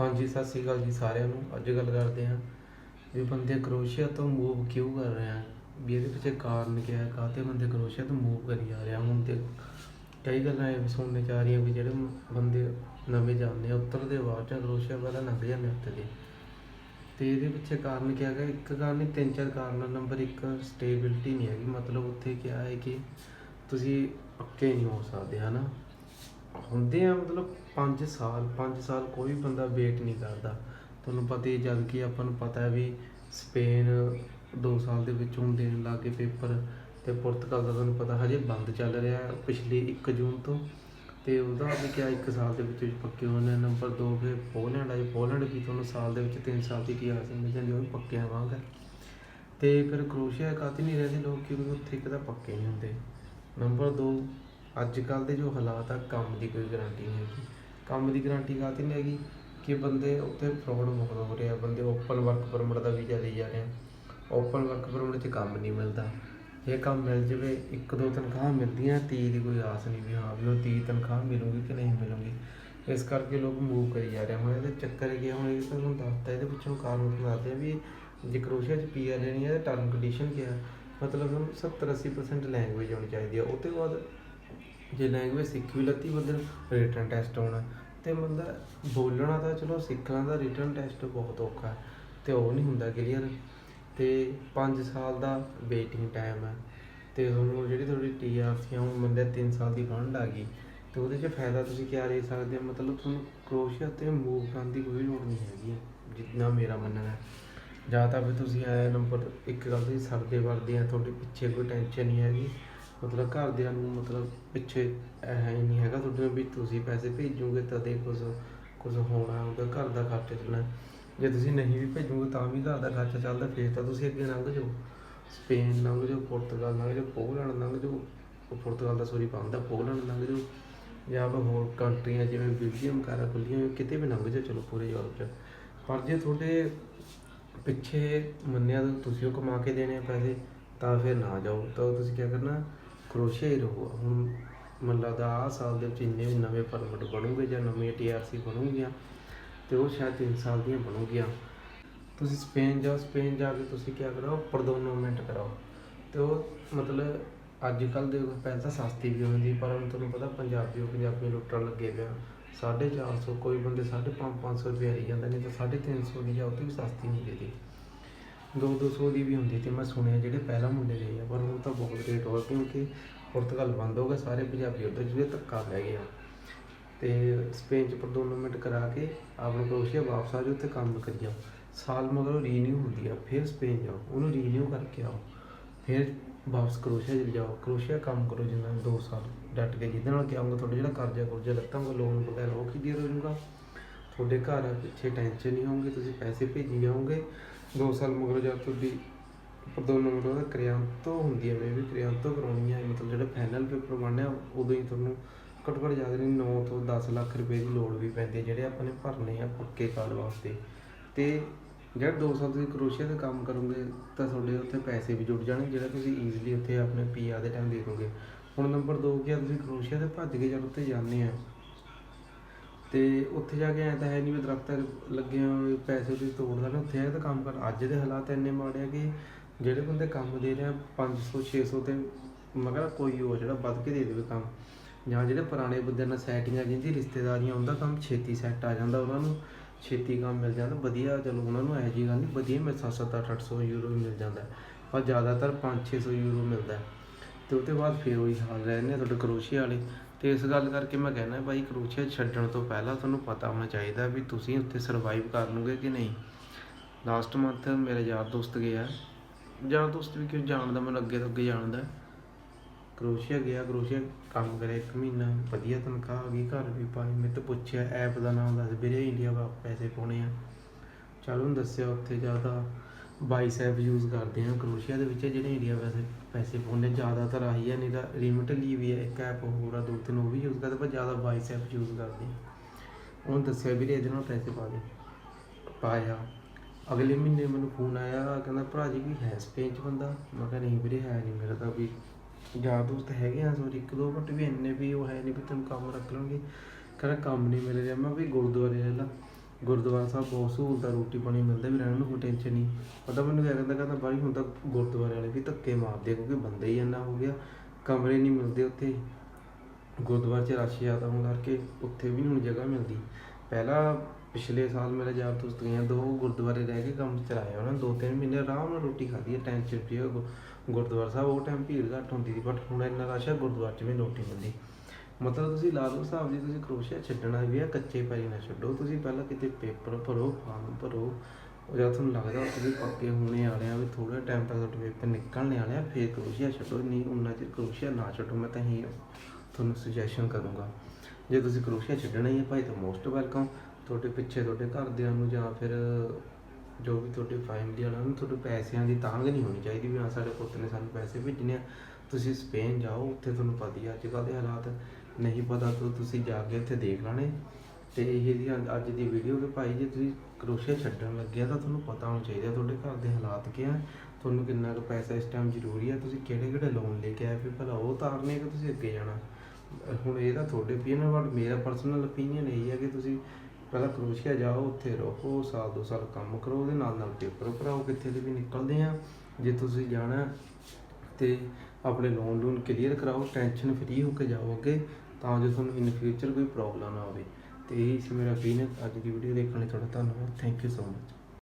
ਹਾਂਜੀ, ਸਤਿ ਸ੍ਰੀ ਅਕਾਲ ਜੀ ਸਾਰਿਆਂ ਨੂੰ। ਅੱਜ ਗੱਲ ਕਰਦੇ ਹਾਂ ਵੀ ਬੰਦੇ ਕਰੋਸ਼ੀਆ ਤੋਂ ਮੂਵ ਕਿਉਂ ਕਰ ਰਹੇ ਆ ਵੀ ਇਹਦੇ ਪਿੱਛੇ ਕਾਰਨ ਕੀ ਹੈ? ਕਾਹਤੇ ਬੰਦੇ ਕਰੋਸ਼ੀਆ ਤੋਂ ਮੂਵ ਕਰੀ ਜਾ ਰਹੇ ਆ ਹੁਣ ਤੇ ਕਈ ਗੱਲਾਂ ਇਹ ਵੀ ਸੁਣਨੇ ਚ ਆ ਰਹੀਆਂ ਵੀ ਜਿਹੜੇ ਬੰਦੇ ਨਵੇਂ ਜਾਂਦੇ ਆ, ਉਤਰਦੇ ਬਾਅਦ ਚ, ਕਰੋਸ਼ੀਆ ਪਹਿਲਾਂ ਲੰਘ ਜਾਂਦੇ ਉੱਤੇ ਦੇ ਤੇ ਇਹਦੇ ਪਿੱਛੇ ਕਾਰਨ ਕੀ ਹੈਗਾ? ਇੱਕ ਕਾਰਨ ਨਹੀਂ, ਤਿੰਨ ਚਾਰ ਕਾਰਨ ਨੰਬਰ ਇੱਕ ਸਟੇਬਿਲਿਟੀ ਨਹੀਂ ਹੈਗੀ। ਮਤਲਬ ਉੱਥੇ ਕੀ ਹੈ ਕਿ ਤੁਸੀਂ ਪੱਕੇ ਨਹੀਂ ਹੋ ਸਕਦੇ, ਹਨਾ? ਹੁੰਦੇ ਆ ਮਤਲਬ 5 ਸਾਲ 5 ਸਾਲ ਕੋਈ ਬੰਦਾ ਵੇਟ ਨਹੀਂ ਕਰਦਾ। ਤੁਹਾਨੂੰ ਪਤਾ ਹੀ ਜਦ ਕਿ ਆਪਾਂ ਨੂੰ ਪਤਾ ਹੈ ਵੀ ਸਪੇਨ 2 ਸਾਲ ਦੇ ਵਿੱਚ ਹੁਣ ਦੇਣ ਲੱਗ ਪੇਪਰ ਤੇ ਪੁਰਤਗਾਲ ਦਾ ਤੁਹਾਨੂੰ ਪਤਾ ਹਜੇ ਬੰਦ ਚੱਲ ਰਿਹਾ ਹੈ, ਪਿਛਲੀ 1 ਜੂਨ ਤੋਂ। ਤੇ ਉਹਦਾ ਵੀ ਕਿਹਾ 1 ਸਾਲ ਦੇ ਵਿੱਚ ਵਿੱਚ ਪੱਕੇ ਹੋਣੇ ਨੰਬਰ 2 ਫਿਰ ਪੋਲੈਂਡ ਆਈ ਪੋਲੈਂਡ ਵੀ ਤੁਹਾਨੂੰ ਸਾਲ ਦੇ ਵਿੱਚ 3 ਸਾਲ ਦੀ ਕੀ ਹਾਸਲ ਮਿਲ ਜਾਂਦੀ ਉਹ ਵੀ ਪੱਕਿਆਂ ਵਾਂਗ ਹੈ। ਤੇ ਫਿਰ ਕਰੋਸ਼ੀਆ ਕਾਤੀ ਨਹੀਂ ਰਹਿੰਦੇ, ਲੋਕ ਕਿਉਂਕਿ ਉੱਥੇ ਇੱਕ ਤਾਂ ਪੱਕੇ ਨਹੀਂ ਹੁੰਦੇ। ਨੰਬਰ 2 ਅੱਜ ਕੱਲ ਦੇ ਜੋ ਹਾਲਾਤ ਆ, ਕੰਮ ਦੀ ਕੋਈ ਗਾਰੰਟੀ ਨਹੀਂ ਹੈਗੀ। ਕੰਮ ਦੀ ਗਾਰੰਟੀ ਕਾਤੀ ਨਹੀਂ ਹੈਗੀ? ਕਿ ਬੰਦੇ ਉੱਥੇ ਫਰਾਡ ਬਹੁਤ ਹੋ ਰਿਹਾ, ਬੰਦੇ ਓਪਨ ਵਰਕ ਪਰਮਿਟ ਦਾ ਵੀਜ਼ਾ ਲਈ ਜਾ ਰਹੇ ਆ। ਓਪਨ ਵਰਕ ਪਰਮਿਟ 'ਚ ਕੰਮ ਨਹੀਂ ਮਿਲਦਾ। ਜੇ ਕੰਮ ਮਿਲ ਜਵੇ, ਇੱਕ ਦੋ ਤਨਖਾਹ ਮਿਲਦੀਆਂ 30 ਦੀ ਕੋਈ ਆਸ ਨਹੀਂ ਵੀ ਹਾਂ ਵੀ ਉਹ 30 ਤਨਖਾਹ ਮਿਲੂਗੀ ਕਿ ਨਹੀਂ ਮਿਲੂਗੀ। ਇਸ ਕਰਕੇ ਲੋਕ ਮੂਵ ਕਰੀ ਜਾ ਰਹੇ ਹੁਣ ਇਹਦੇ ਚੱਕਰ ਕੀ ਹੁਣ ਇਹ ਤੁਹਾਨੂੰ ਦੱਸਤਾ, ਇਹਦੇ ਪਿੱਛੋਂ ਕਾਰਨ ਦੱਸਦੇ ਆ ਵੀ ਜੇ ਕਰੋਸ਼ੀਆ 'ਚ ਪੀਆਰ ਲੈਣੀ ਹੈ ਤਾਂ ਟਰਮ ਕੰਡੀਸ਼ਨ ਕੀ ਆ ਮਤਲਬ ਤੁਹਾਨੂੰ 70 80% ਲੈਂਗੁਏਜ ਹੋਣੀ ਚਾਹੀਦੀ ਆ। ਉਹ ਤੋਂ ਬਾਅਦ ਜੇ ਲੈਂਗੁਏਜ ਸਿੱਖ ਵੀ ਲੱਤੀ ਬੰਦੇ ਨੂੰ ਰਿਟਨ ਟੈਸਟ ਆਉਣਾ ਤੇ ਮਤਲਬ ਬੋਲਣਾ ਤਾਂ ਚਲੋ ਸਿੱਖ ਦਾ ਰਿਟਨ ਟੈਸਟ ਬਹੁਤ ਔਖਾ ਹੈ, ਤੇ ਉਹ ਨਹੀਂ ਹੁੰਦਾ ਕਲੀਅਰ ਤੇ 5 ਸਾਲ ਦਾ ਵੇਟਿੰਗ ਟਾਈਮ ਹੈ। ਤੇ ਤੁਹਾਨੂੰ ਜਿਹੜੀ ਤੁਹਾਡੀ ਟੀਆਰਸੀ ਆ ਹੁਣ ਬੰਦੇ 3 ਸਾਲ ਦੀ ਫੰਡ ਆ ਗਈ। ਤੇ ਉਹਦੇ 'ਚ ਫਾਇਦਾ ਤੁਸੀਂ ਕਿਆ ਲੈ ਸਕਦੇ ਹੋ? ਮਤਲਬ ਤੁਹਾਨੂੰ ਕਰੋਸ਼ੀਆ ਤੇ ਮੂਵ ਕਰਨ ਦੀ ਕੋਈ ਲੋੜ ਨਹੀਂ ਹੈਗੀ, ਜਿੰਨਾ ਮੇਰਾ ਮੰਨਣਾ ਹੈ। ਜਾਂ ਤਾਂ ਫਿਰ ਤੁਸੀਂ ਆਇਆ ਨੰਬਰ ਇੱਕ ਗੱਲ ਤੁਸੀਂ ਸਰਦੇ ਵਰਦੇ ਆ, ਤੁਹਾਡੇ ਪਿੱਛੇ ਕੋਈ ਟੈਨਸ਼ਨ ਨਹੀਂ ਹੈਗੀ। ਮਤਲਬ ਘਰਦਿਆਂ ਨੂੰ ਮਤਲਬ ਪਿੱਛੇ ਇਹ ਨਹੀਂ ਹੈਗਾ ਤੁਹਾਡੇ ਵੀ ਤੁਸੀਂ ਪੈਸੇ ਭੇਜੋਗੇ ਤਦੇ ਕੁਝ ਕੁਝ ਹੋਣਾ ਉਹਦਾ ਘਰ ਦਾ ਖਰਚਾ ਚੱਲਣਾ ਜੇ ਤੁਸੀਂ ਨਹੀਂ ਵੀ ਭੇਜੋਗੇ ਤਾਂ ਵੀ ਘਰ ਦਾ ਖਰਚਾ ਚੱਲਦਾ ਫੇਰ ਤਾਂ ਤੁਸੀਂ ਅੱਗੇ ਲੰਘ ਜਾਓ। ਸਪੇਨ ਲੰਘ ਜਾਓ ਪੁਰਤਗਾਲ ਲੰਘ ਜਾਓ ਪੋਲੈਂਡ ਲੰਘ ਜਾਓ। ਪੁਰਤਗਾਲ ਦਾ ਸੋਰੀ ਪਾਉਂਦਾ ਪੋਲੈਂਡ ਲੰਘ ਜਾਓ। ਜਾਂ ਫਿਰ ਹੋਰ ਕੰਟਰੀਆਂ ਜਿਵੇਂ ਬੈਲਜੀਅਮ ਕਾਰਾ ਖੁੱਲੀਆਂ ਹੋਈਆਂ, ਕਿਤੇ ਵੀ ਲੰਘ ਜਾਓ ਚਲੋ ਪੂਰੇ ਯੂਰਪ 'ਚ। ਪਰ ਜੇ ਤੁਹਾਡੇ ਪਿੱਛੇ ਮੰਨਿਆ ਤਾਂ ਤੁਸੀਂ ਉਹ ਕਮਾ ਕੇ ਦੇਣੇ ਆ ਪੈਸੇ ਤਾਂ ਫਿਰ ਨਾ ਜਾਓ। ਤਾਂ ਤੁਸੀਂ ਕੀ ਕਰਨਾ? ਕਰੋਸ਼ੀਆ ਹੀ ਰਹੋ ਹੁਣ ਮੈਨੂੰ ਲੱਗਦਾ ਆਹ ਸਾਲ ਦੇ ਵਿੱਚ ਇੰਨੇ ਵੀ ਨਵੇਂ ਪਰਮਿਟ ਬਣੂਗੇ ਜਾਂ ਨਵੀਆਂ ਟੀਆਰਸੀ ਬਣੂਗੀਆਂ ਤੇ ਉਹ ਸ਼ਾਇਦ 3 ਸਾਲ ਦੀਆਂ ਬਣੂਗੀਆਂ। ਤੁਸੀਂ ਸਪੇਨ ਜਾਓ, ਸਪੇਨ ਜਾ ਕੇ ਤੁਸੀਂ ਕੀ ਕਰਾਓ ਪਰਦੋਨੋਮੈਂਟ ਕਰਾਓ। ਤੇ ਉਹ ਮਤਲਬ ਅੱਜ ਕੱਲ ਦੇ ਪਹਿਲਾਂ ਤਾਂ ਸਸਤੀ ਵੀ ਹੁੰਦੀ, ਪਰ ਹੁਣ ਤੁਹਾਨੂੰ ਪਤਾ ਪੰਜਾਬੀ ਉਹ ਪੰਜਾਬੀ ਲੁੱਟਣ ਲੱਗੇ ਪਿਆ 450 ਕੋਈ ਬੰਦੇ 550 500 ਰੁਪਏ ਲਈ ਜਾਂਦਾ, ਨਹੀਂ ਤਾਂ 350 ਦੀ ਜਾਂ ਉਹ ਤੋਂ ਵੀ ਸਸਤੀ ਹੁੰਦੀ ਸੀ। ਦੋ ਦੋ ਸੌ ਦੀ ਵੀ ਹੁੰਦੀ ਤੇ ਮੈਂ ਸੁਣਿਆ ਜਿਹੜੇ ਪਹਿਲਾਂ ਮੁੰਡੇ ਗਏ ਆ, ਪਰ ਹੁਣ ਤਾਂ ਬਹੁਤ ਰੇਟ ਹੋ ਗਿਆ ਕਿਉਂਕਿ ਪੁਰਤਗਾਲ ਬੰਦ ਹੋ ਗਿਆ ਸਾਰੇ ਪੰਜਾਬੀ ਉੱਧਰ ਜਿਹੜੇ ਧੱਕਾ ਪੈ ਗਿਆ ਤੇ ਸਪੇਨ ਚ ਪਰਦੋਨੋਮੈਂਟ ਕਰਾ ਕੇ ਆਪਣਾ ਕਰੋਸ਼ੀਆ ਵਾਪਸ ਆ ਜਾਓ ਤੇ ਕੰਮ ਕਰੀ ਜਾਓ ਸਾਲ ਮਗਰੋਂ ਰੀਨਿਊ ਹੁੰਦੀ ਆ, ਫਿਰ ਸਪੇਨ ਜਾਓ, ਉਹਨੂੰ ਰੀਨਿਊ ਕਰਕੇ ਆਓ। ਫਿਰ ਵਾਪਸ ਕਰੋਸ਼ੀਆ ਚਲੇ ਜਾਓ। ਕਰੋਸ਼ੀਆ ਕੰਮ ਕਰੋ ਜਿੰਨਾ 2 ਸਾਲ ਡਟ ਕੇ, ਜਿਹਦੇ ਨਾਲ ਕੀ ਆਉਂਗਾ ਤੁਹਾਡਾ ਜਿਹੜਾ ਕਰਜ਼ਾ ਕੁਰਜ਼ਾ ਲੱਤਾਂਗਾ ਲੋਨ ਵਗੈਰਾ ਉਹ ਕਲੀਅਰ ਹੋ ਜਾਊਗਾ? ਤੁਹਾਡੇ ਘਰ ਪਿੱਛੇ ਟੈਨਸ਼ਨ ਨਹੀਂ ਹੋਊਗੀ ਤੁਸੀਂ ਪੈਸੇ ਭੇਜੀ ਜਾਓਗੇ। 2 ਸਾਲ ਮਗਰੋਂ ਜਦ ਤੁਹਾਡੀ ਦੋ ਨੰਬਰ ਮਿੰਟ ਉਹਦਾ ਕ੍ਰਿਆੰਤੋ ਹੁੰਦੀ ਹੈ ਮੈਂ ਵੀ ਕ੍ਰਿਆੰਤੋ ਕਰਾਉਣੀ ਹੈ ਮਤਲਬ ਜਿਹੜਾ ਫਾਈਨਲ ਪੇਪਰ ਬਣਿਆ, ਉਦੋਂ ਹੀ ਤੁਹਾਨੂੰ ਘੱਟੋ ਘੱਟ ਜ਼ਿਆਦਾ ਨਹੀਂ 9 ਤੋਂ 10 ਲੱਖ ਰੁਪਏ ਦੀ ਲੋੜ ਵੀ ਪੈਂਦੀ ਹੈ ਜਿਹੜੇ ਆਪਾਂ ਨੇ ਭਰਨੇ ਆ ਪੱਕੇ ਕਾਰਡ ਵਾਸਤੇ। ਤੇ ਜਿਹੜਾ 2 ਸਾਲ ਤੁਸੀਂ ਕਰੋਸ਼ੀਆ ਦਾ ਕੰਮ ਕਰੋਗੇ, ਤਾਂ ਤੁਹਾਡੇ ਉੱਥੇ ਪੈਸੇ ਵੀ ਜੁੜ ਜਾਣਗੇ, ਜਿਹੜਾ ਤੁਸੀਂ ਈਜ਼ੀਲੀ ਉੱਥੇ ਆਪਣੇ ਪੀਆਰ ਦੇ ਟਾਈਮ ਦੇ ਦੋਗੇ। ਹੁਣ ਨੰਬਰ 2 ਕਿ ਆ, ਤੁਸੀਂ ਕਰੋਸ਼ੀਆ ਤੇ ਭੱਜ ਕੇ ਜਦ ਉੱਥੇ ਜਾਂਦੇ ਆ ਤੇ ਉੱਥੇ ਜਾ ਕੇ ਐ ਤਾਂ ਹੈ ਨਹੀਂ ਵੀ ਦਰਖਤ ਲੱਗੇ ਹੋਏ ਪੈਸੇ ਤੁਸੀਂ ਤੋੜ ਦੇਣੇ, ਉੱਥੇ ਆ ਤਾਂ ਕੰਮ ਕਰ ਅੱਜ ਦੇ ਹਾਲਾਤ ਇੰਨੇ ਮਾੜੇ ਆ ਕਿ ਜਿਹੜੇ ਬੰਦੇ ਕੰਮ ਦੇ ਰਹੇ ਆ 500 600 ਤੇ ਮਗਰ ਕੋਈ ਹੋ ਜਿਹੜਾ ਵੱਧ ਕੇ ਦੇ ਦੇਵੇ ਕੰਮ। ਜਾਂ ਜਿਹੜੇ ਪੁਰਾਣੇ ਬੰਦੇ ਨਾਲ ਸੈਟਿੰਗਾਂ ਜਿੰਦੀ, ਰਿਸ਼ਤੇਦਾਰੀਆਂ, ਉਹਦਾ ਕੰਮ ਛੇਤੀ ਸੈੱਟ ਆ ਜਾਂਦਾ, ਉਹਨਾਂ ਨੂੰ ਛੇਤੀ ਕੰਮ ਮਿਲ ਜਾਂਦਾ। ਵਧੀਆ, ਚਲੋ ਉਹਨਾਂ ਨੂੰ ਇਹੋ ਜਿਹੀ ਗੱਲ ਨਹੀਂ, ਵਧੀਆ ਮਿਲ 7-7 800 ਯੂਰੋ ਵੀ ਮਿਲ ਜਾਂਦਾ। ਪਰ ਜ਼ਿਆਦਾਤਰ 5-600 ਯੂਰੋ ਮਿਲਦਾ। ਹੈ। ਤੇ ਉਹਦੇ ਬਾਅਦ ਫਿਰ ਉਹੀ ਹਾਲ ਰਹਿੰਦੇ ਆ, ਤੁਹਾਡੇ ਕਰੋਸ਼ੀਆ ਵਾਲੇ। ਤੇ ਇਸ ਗੱਲ ਕਰਕੇ ਮੈਂ ਕਹਿੰਦਾ ਭਾਈ ਕਰੋਸ਼ੀਆ ਛੱਡਣ ਤੋਂ ਪਹਿਲਾਂ ਤੁਹਾਨੂੰ ਪਤਾ ਹੋਣਾ ਚਾਹੀਦਾ ਵੀ ਤੁਸੀਂ ਉੱਥੇ ਸਰਵਾਈਵ ਕਰ ਲਓਗੇ ਕਿ ਨਹੀਂ। ਲਾਸਟ ਮੰਥ ਮੇਰੇ ਯਾਰ ਦੋਸਤ ਗਿਆ। ਯਾਰ ਦੋਸਤ ਵੀ ਕਿਉਂ ਜਾਣਦਾ, ਮੈਨੂੰ ਅੱਗੇ ਤੋਂ ਅੱਗੇ ਜਾਣਦਾ। ਕਰੋਸ਼ੀਆ ਗਿਆ, ਕਰੋਸ਼ੀਆ ਕੰਮ ਕਰਿਆ ਇੱਕ ਮਹੀਨਾ, ਵਧੀਆ ਤਨਖਾਹ ਆ ਗਈ ਘਰ ਵੀ ਪਾਈ ਮੈਂ ਤਾਂ ਪੁੱਛਿਆ, ਐਪ ਦਾ ਨਾਮ ਦੱਸ ਵੀਰੇ ਇੰਡੀਆ ਵਾ ਪੈਸੇ ਪਾਉਣੇ ਆ। ਚਲ ਉਹਨੂੰ ਦੱਸਿਆ ਉੱਥੇ ਜ਼ਿਆਦਾ। ਬਾਈਸੈਪ ਯੂਜ਼ ਕਰਦੇ ਆ ਕਰੋਸ਼ੀਆ ਦੇ ਵਿੱਚ, ਜਿਹੜੇ ਇੰਡੀਆ ਵੈਸੇ ਪੈਸੇ ਪਾਉਂਦੇ ਜ਼ਿਆਦਾਤਰ ਆਹੀ ਆ, ਨਹੀਂ ਤਾਂ ਲਿਮਿਟਲੀ ਵੀ ਹੈ ਇੱਕ ਐਪ ਹੋਰ ਆ ਦੋ ਤਿੰਨ ਉਹ ਵੀ ਯੂਜ਼ ਕਰਦੇ, ਪਰ ਜ਼ਿਆਦਾ ਬਾਈਸੈਪ ਯੂਜ਼ ਕਰਦੇ ਆ। ਉਹਨੂੰ ਦੱਸਿਆ ਵੀਰੇ, ਇਹਦੇ ਨਾਲ ਪੈਸੇ ਪਾ ਦੇ। ਪਾਇਆ। ਅਗਲੇ ਮਹੀਨੇ ਮੈਨੂੰ ਫੋਨ ਆਇਆ, ਕਹਿੰਦਾ ਭਰਾ ਜੀ ਵੀ ਹੈ ਸਪੇਨ ਚ ਬੰਦਾ। ਮੈਂ ਕਿਹਾ, ਨਹੀਂ ਵੀਰੇ, ਹੈ ਨਹੀਂ ਮੇਰਾ ਤਾਂ ਵੀ। ਯਾਰ ਦੋਸਤ ਹੈਗੇ ਆ ਸੋਰੀ ਇੱਕ ਦੋ ਘੱਟ ਵੀ ਇੰਨੇ ਵੀ ਉਹ ਹੈ ਨਹੀਂ ਵੀ ਤੈਨੂੰ ਕੰਮ ਰੱਖ ਲਵਾਂਗੇ ਕਹਿੰਦਾ, ਕੰਮ ਨਹੀਂ ਮਿਲ ਰਿਹਾ ਮੈਂ ਵੀ ਗੁਰਦੁਆਰੇ ਰਹਿ ਲਾ। ਗੁਰਦੁਆਰਾ ਸਾਹਿਬ ਬਹੁਤ ਸਹੂਲਤਾਂ, ਰੋਟੀ ਪਾਣੀ ਮਿਲਦਾ ਵੀ ਰਹਿਣ ਨੂੰ ਕੋਈ ਟੈਨਸ਼ਨ ਨਹੀਂ। ਪਤਾ ਮੈਨੂੰ ਕਿਆ ਕਹਿੰਦਾ ਕਹਿੰਦਾ ਬਾਈ ਹੁਣ ਤਾਂ ਗੁਰਦੁਆਰੇ ਵਾਲੇ ਵੀ ਧੱਕੇ ਮਾਰਦੇ ਆ ਕਿਉਂਕਿ ਬੰਦੇ ਹੀ ਇੰਨਾ ਹੋ ਗਿਆ, ਕਮਰੇ ਨਹੀਂ ਮਿਲਦੇ ਉੱਥੇ। ਗੁਰਦੁਆਰੇ 'ਚ ਰਸ਼ ਜ਼ਿਆਦਾ ਹੋਣ ਕਰਕੇ ਉੱਥੇ ਵੀ ਹੁਣ ਜਗ੍ਹਾ ਮਿਲਦੀ। ਪਹਿਲਾਂ ਪਿਛਲੇ ਸਾਲ ਮੇਰਾ ਯਾਰ ਦੋਸਤ ਗਈਆਂ, ਦੋ ਗੁਰਦੁਆਰੇ ਰਹਿ ਕੇ ਕੰਮ ਚਲਾਇਆ ਉਹਨਾਂ ਨੇ, ਦੋ ਤਿੰਨ ਮਹੀਨੇ ਆਰਾਮ ਨਾਲ ਰੋਟੀ ਖਾਧੀ ਹੈ ਟੈਨਸ਼ਨ ਫਰੀ ਗੁਰਦੁਆਰਾ ਸਾਹਿਬ ਉਹ ਟਾਈਮ ਭੀੜ ਘੱਟ ਹੁੰਦੀ ਸੀ ਬਟ ਹੁਣ ਇੰਨਾ ਰਸ਼ ਹੈ ਗੁਰਦੁਆਰੇ 'ਚ ਵੀ ਰੋਟੀ ਮਿਲਦੀ। ਮਤਲਬ ਤੁਸੀਂ ਲਾ ਲਓ ਹਿਸਾਬ ਜੀ ਤੁਸੀਂ ਕਰੋਸ਼ੀਆ ਛੱਡਣਾ ਵੀ ਹੈ ਕੱਚੇ ਪੈਰੀ ਨਾ ਛੱਡੋ। ਤੁਸੀਂ ਪਹਿਲਾਂ ਕਿਤੇ ਪੇਪਰ ਭਰੋ, ਫਾਰਮ ਭਰੋ। ਉਹ ਜਦ ਤੁਹਾਨੂੰ ਲੱਗਦਾ ਤੁਸੀਂ ਪੱਕੇ ਹੋਣੇ ਵਾਲੇ ਆ, ਵੀ ਥੋੜਾ ਟਾਈਮ ਤੱਕ ਤੁਹਾਡੇ ਪੇਪਰ ਨਿਕਲਣੇ ਵਾਲੇ ਆ, ਫਿਰ ਕਰੋਸ਼ੀਆ ਛੱਡੋ। ਨਹੀਂ ਉਹਨਾਂ ਚਿਰ ਕਰੋਸ਼ੀਆ ਨਾ ਛੱਡੋ, ਮੈਂ ਤਾਂ ਹੀ ਤੁਹਾਨੂੰ ਸੁਜੈਸ਼ਨ ਕਰੂੰਗਾ। ਜੇ ਤੁਸੀਂ ਕਰੋਸ਼ੀਆ ਛੱਡਣਾ ਹੀ ਹੈ ਭਾਈ ਤਾਂ ਮੋਸਟ ਵੈਲਕਮ ਤੁਹਾਡੇ ਪਿੱਛੇ ਤੁਹਾਡੇ ਘਰਦਿਆਂ ਨੂੰ ਜਾਂ ਫਿਰ ਜੋ ਵੀ ਤੁਹਾਡੇ ਫੈਮਿਲੀ ਵਾਲਿਆਂ ਨੂੰ, ਤੁਹਾਡੇ ਪੈਸਿਆਂ ਦੀ ਤਾਂਗ ਨਹੀਂ ਹੋਣੀ ਚਾਹੀਦੀ ਵੀ ਹਾਂ, ਸਾਡੇ ਪੁੱਤ ਨੇ ਸਾਨੂੰ ਪੈਸੇ ਭੇਜਣੇ ਆ। ਤੁਸੀਂ ਸਪੇਨ ਜਾਓ, ਉੱਥੇ ਤੁਹਾਨੂੰ ਪਤਾ ਹੀ ਅੱਜ ਕੱਲ੍ਹ ਦੇ ਹਾਲਾਤ ਨਹੀਂ ਪਤਾ ਤਾਂ ਤੁਸੀਂ ਜਾ ਕੇ ਉੱਥੇ ਦੇਖ ਲੈਣੇ। ਤੇ ਇਹ ਦੀ ਅੱਜ ਦੀ ਵੀਡੀਓ ਕਿ ਭਾਈ ਜੇ ਤੁਸੀਂ ਕਰੋਸ਼ੀਆ ਛੱਡਣ ਲੱਗੇ ਆ ਤਾਂ ਤੁਹਾਨੂੰ ਪਤਾ ਹੋਣਾ ਚਾਹੀਦਾ ਤੁਹਾਡੇ ਘਰ ਦੇ ਹਾਲਾਤ ਕੀ ਆ ਤੁਹਾਨੂੰ ਕਿੰਨਾ ਕੁ ਪੈਸਾ ਇਸ ਟਾਈਮ ਜ਼ਰੂਰੀ ਆ ਤੁਸੀਂ ਕਿਹੜੇ ਕਿਹੜੇ ਲੋਨ ਲੈ ਕੇ ਆਏ ਫਿਰ ਭਲਾ ਉਹ ਤਾਰਨੇ ਕਿ ਤੁਸੀਂ ਅੱਗੇ ਜਾਣਾ। ਹੁਣ ਇਹ ਤਾਂ ਤੁਹਾਡੇ opinion ਬਟ ਮੇਰਾ ਪਰਸਨਲ opinion ਇਹ ਹੈ ਕਿ ਤੁਸੀਂ ਪਹਿਲਾਂ ਕਰੋਸ਼ੀਆ ਜਾਓ, ਉੱਥੇ ਰਹੋ, ਸਾਲ ਦੋ ਸਾਲ ਕੰਮ ਕਰੋ, ਉਹਦੇ ਨਾਲ ਨਾਲ ਪੇਪਰ ਭਰਾਓ, ਕਿੱਥੇ ਦੇ ਵੀ ਨਿਕਲਦੇ ਆ। ਜੇ ਤੁਸੀਂ ਜਾਣਾ ਤੇ ਆਪਣੇ ਲੋਨ ਲੋਨ ਕਲੀਅਰ ਕਰਾਓ ਟੈਨਸ਼ਨ ਫਰੀ ਹੋ ਕੇ ਜਾਓ ਅੱਗੇ ਤਾਂ ਜੋ ਤੁਹਾਨੂੰ ਇਨ ਫਿਊਚਰ ਕੋਈ ਪ੍ਰੋਬਲਮ ਨਾ ਆਵੇ ਤੇ ਇਹ ਸੀ ਮੇਰਾ opinion ਅੱਜ ਦੀ ਵੀਡੀਓ ਦੇਖਣ ਲਈ ਤੁਹਾਡਾ ਧੰਨਵਾਦ। Thank you so much